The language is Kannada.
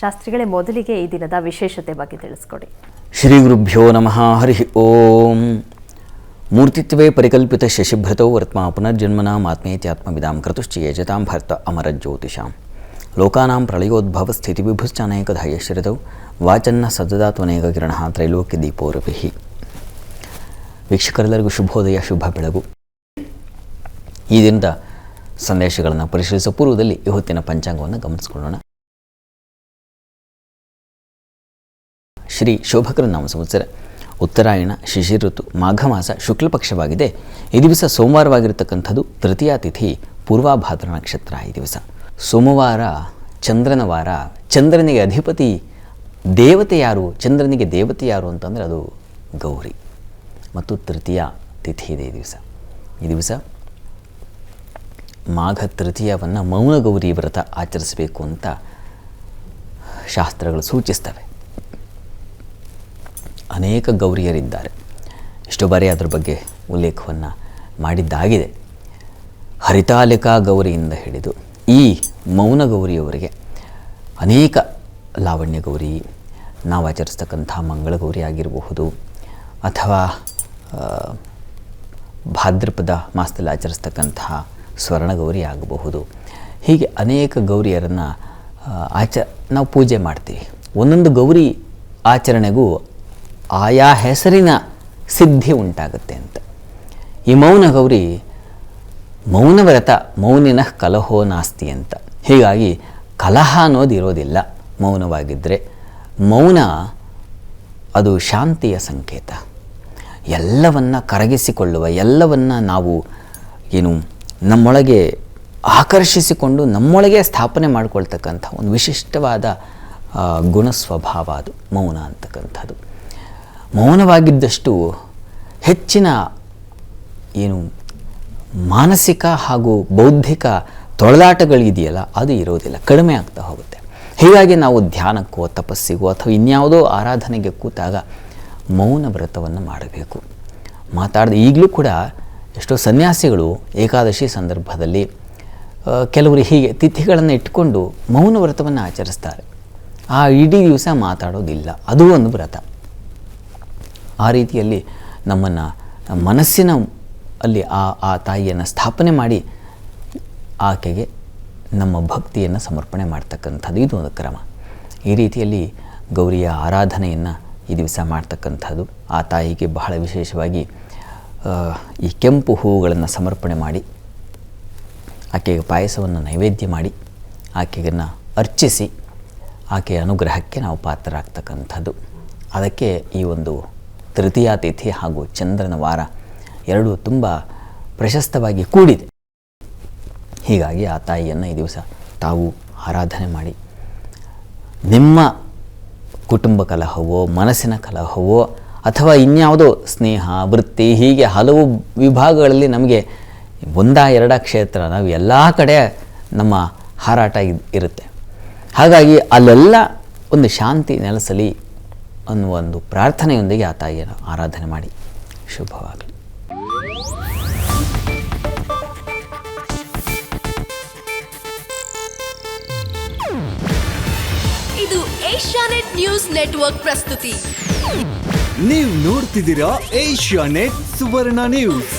ಶಾಸ್ತ್ರಿಗಳೇ ಮೊದಲಿಗೆ ಈ ದಿನದ ವಿಶೇಷತೆ ಬಗ್ಗೆ ತಿಳಿಸ್ಕೊಡಿ. ಶ್ರೀ ಗುರುಭ್ಯೋ ನಮಃ, ಹರಿ ಓಂ. ಮೂರ್ತಿತ್ವೇ ಪರಿಕಲ್ಪಿತ ಶಶಿಭೃತೌ ವರ್ತ್ಮ ಪುನರ್ಜನ್ಮನಾಂ ಆತ್ಮೇತ್ಯಾತ್ಮವಿದಾಂ ಕೃತುಶ್ಚಯಜತಾಂ ಭರ್ತ ಅಮರ ಜ್ಯೋತಿಷಾಂ. ಲೋಕಾನಾಂ ಪ್ರಳಯೋದ್ಭವ ಸ್ಥಿತಿ ವಿಭುಶ್ಚಾನೇಕ ಧೈರ್ಯಶ್ರಿತೌ ವಾಚನ್ನ ಸಜ್ಜದಾತ್ವನೇಕ ಕಿರಣ ತ್ರೈಲೋಕ್ಯ ದೀಪೋರಪಿ ವೀಕ್ಷಕರೆಲ್ಲರಿಗೂ ಶುಭೋದಯ, ಶುಭ ಬೆಳಗು. ಈ ದಿನದ ಸಂದೇಶಗಳನ್ನು ಪರಿಶೀಲಿಸುವ ಪೂರ್ವದಲ್ಲಿ ಇವತ್ತಿನ ಪಂಚಾಂಗವನ್ನು ಗಮನಿಸಿಕೊಳ್ಳೋಣ. ಶ್ರೀ ಶೋಭಕರ ನಾಮ ಸಂವತ್ಸರ. ಉತ್ತರಾಯಣ ಶಿಶಿರ ಋತು ಮಾಘ ಮಾಸ ಶುಕ್ಲ ಪಕ್ಷವಾಗಿದೆ ಈ ದಿವಸ ಸೋಮವಾರವಾಗಿರತಕ್ಕಂಥದ್ದು ತೃತೀಯ ತಿಥಿ, ಪೂರ್ವಾಭಾದ್ರ ನಕ್ಷತ್ರ ಈ ದಿವಸ. ಸೋಮವಾರ ಚಂದ್ರನ ವಾರ ಚಂದ್ರನಿಗೆ ಅಧಿಪತಿ ದೇವತೆ ಯಾರು? ಚಂದ್ರನಿಗೆ ದೇವತೆ ಯಾರು ಅಂತಂದರೆ ಅದು ಗೌರಿ. ಮತ್ತು ತೃತೀಯ ತಿಥಿ ಇದೆ ಈ ದಿವಸ. ಈ ದಿವಸ ಮಾಘ ತೃತೀಯವನ್ನು ಮೌನ ಗೌರಿ ವ್ರತ ಆಚರಿಸಬೇಕು ಅಂತ ಶಾಸ್ತ್ರಗಳು ಸೂಚಿಸ್ತವೆ. ಅನೇಕ ಗೌರಿಯರಿದ್ದಾರೆ. ಎಷ್ಟೋ ಬಾರಿ ಅದರ ಬಗ್ಗೆ ಉಲ್ಲೇಖವನ್ನು ಮಾಡಿದ್ದಾಗಿದೆ. ಹರಿತಾಲಿಕಾ ಗೌರಿಯಿಂದ ಹಿಡಿದು ಈ ಮೌನ ಗೌರಿಯವರಿಗೆ ಅನೇಕ ಲಾವಣ್ಯ ಗೌರಿ, ನಾವು ಆಚರಿಸ್ತಕ್ಕಂಥ ಮಂಗಳ ಗೌರಿ ಆಗಿರಬಹುದು ಅಥವಾ ಭಾದ್ರಪದ ಮಾಸದಲ್ಲಿ ಆಚರಿಸ್ತಕ್ಕಂತಹ ಸ್ವರ್ಣ ಗೌರಿ ಆಗಬಹುದು. ಹೀಗೆ ಅನೇಕ ಗೌರಿಯರನ್ನು ಆಚ, ನಾವು ಪೂಜೆ ಮಾಡ್ತೀವಿ. ಒಂದೊಂದು ಗೌರಿ ಆಚರಣೆಗೂ ಆಯಾ ಹೆಸರಿನ ಸಿದ್ಧಿ ಉಂಟಾಗುತ್ತೆ ಅಂತ. ಈ ಮೌನ ಗೌರಿ ಮೌನವ್ರತ ಮೌನಿನ ಕಲಹೋ ನಾಸ್ತಿ ಅಂತ. ಹೀಗಾಗಿ ಕಲಹ ಅನ್ನೋದು ಇರೋದಿಲ್ಲ ಮೌನವಾಗಿದ್ದರೆ ಮೌನ ಅದು ಶಾಂತಿಯ ಸಂಕೇತ. ಎಲ್ಲವನ್ನ ಕರಗಿಸಿಕೊಳ್ಳುವ, ಎಲ್ಲವನ್ನು ನಾವು ಏನು ನಮ್ಮೊಳಗೆ ಆಕರ್ಷಿಸಿಕೊಂಡು ನಮ್ಮೊಳಗೆ ಸ್ಥಾಪನೆ ಮಾಡಿಕೊಳ್ತಕ್ಕಂಥ ಒಂದು ವಿಶಿಷ್ಟವಾದ ಗುಣ ಸ್ವಭಾವ ಅದು, ಮೌನ ಅಂತಕ್ಕಂಥದ್ದು. ಮೌನವಾಗಿದ್ದಷ್ಟು ಹೆಚ್ಚಿನ ಏನು ಮಾನಸಿಕ ಹಾಗೂ ಬೌದ್ಧಿಕ ತೊಳಲಾಟಗಳಿದೆಯಲ್ಲ, ಅದು ಇರೋದಿಲ್ಲ, ಕಡಿಮೆ ಆಗ್ತಾ ಹೋಗುತ್ತೆ. ಹೀಗಾಗಿ ನಾವು ಧ್ಯಾನಕ್ಕೋ, ತಪಸ್ಸಿಗೋ ಅಥವಾ ಇನ್ಯಾವುದೋ ಆರಾಧನೆಗೆ ಕೂತಾಗ ಮೌನ ವ್ರತವನ್ನು ಮಾಡಬೇಕು. ಮಾತಾಡಿದ ಈಗಲೂ ಕೂಡ ಎಷ್ಟೋ ಸನ್ಯಾಸಿಗಳು ಏಕಾದಶಿ ಸಂದರ್ಭದಲ್ಲಿ ಕೆಲವರು ಹೀಗೆ ತಿಥಿಗಳನ್ನು ಇಟ್ಟುಕೊಂಡು ಮೌನ ವ್ರತವನ್ನು ಆಚರಿಸ್ತಾರೆ. ಆ ಇಡೀ ದಿವಸ ಮಾತಾಡೋದಿಲ್ಲ, ಅದು ಒಂದು ವ್ರತ. ಆ ರೀತಿಯಲ್ಲಿ ನಮ್ಮನ್ನು, ಮನಸ್ಸಿನ ಅಲ್ಲಿ ಆ ಆ ತಾಯಿಯನ್ನು ಸ್ಥಾಪನೆ ಮಾಡಿ ಆಕೆಗೆ ನಮ್ಮ ಭಕ್ತಿಯನ್ನು ಸಮರ್ಪಣೆ ಮಾಡ್ತಕ್ಕಂಥದ್ದು. ಇದು ಒಂದು ಕ್ರಮ. ಈ ರೀತಿಯಲ್ಲಿ ಗೌರಿಯ ಆರಾಧನೆಯನ್ನು ಈ ದಿವಸ ಮಾಡ್ತಕ್ಕಂಥದ್ದು. ಆ ತಾಯಿಗೆ ಬಹಳ ವಿಶೇಷವಾಗಿ ಈ ಕೆಂಪು ಹೂವುಗಳನ್ನು ಸಮರ್ಪಣೆ ಮಾಡಿ, ಆಕೆಗೆ ಪಾಯಸವನ್ನು ನೈವೇದ್ಯ ಮಾಡಿ, ಆಕೆಗನ್ನು ಅರ್ಚಿಸಿ, ಆಕೆಯ ಅನುಗ್ರಹಕ್ಕೆ ನಾವು ಪಾತ್ರರಾಗ್ತಕ್ಕಂಥದ್ದು. ಅದಕ್ಕೆ ಈ ಒಂದು ತೃತೀಯ ತಿಥಿ ಹಾಗೂ ಚಂದ್ರನ ವಾರ ಎರಡೂ ತುಂಬ ಪ್ರಶಸ್ತವಾಗಿ ಕೂಡಿದೆ. ಹೀಗಾಗಿ ಆ ತಾಯಿಯನ್ನು ಈ ದಿವಸ ತಾವು ಆರಾಧನೆ ಮಾಡಿ. ನಿಮ್ಮ ಕುಟುಂಬ ಕಲಹವೋ, ಮನಸ್ಸಿನ ಕಲಹವೋ, ಅಥವಾ ಇನ್ಯಾವುದೋ ಸ್ನೇಹ, ವೃತ್ತಿ, ಹೀಗೆ ಹಲವು ವಿಭಾಗಗಳಲ್ಲಿ ನಮಗೆ ಒಂದ ಎರಡ ಕ್ಷೇತ್ರ, ನಾವು ಎಲ್ಲ ಕಡೆ ನಮ್ಮ ಹಾರಾಟ ಇರುತ್ತೆ. ಹಾಗಾಗಿ ಅಲ್ಲೆಲ್ಲ ಒಂದು ಶಾಂತಿ ನೆಲೆಸಲಿ ಅನ್ನುವ ಒಂದು ಪ್ರಾರ್ಥನೆಯೊಂದಿಗೆ ಆ ತಾಯಿಯನ್ನು ಆರಾಧನೆ ಮಾಡಿ. ಶುಭವಾಗಲಿ. ಇದು ಏಷ್ಯಾನೆಟ್ ನ್ಯೂಸ್ ನೆಟ್ವರ್ಕ್ ಪ್ರಸ್ತುತಿ. ನೀವು ನೋಡ್ತಿದ್ದೀರಾ ಏಷ್ಯಾ ನೆಟ್ ಸುವರ್ಣ ನ್ಯೂಸ್.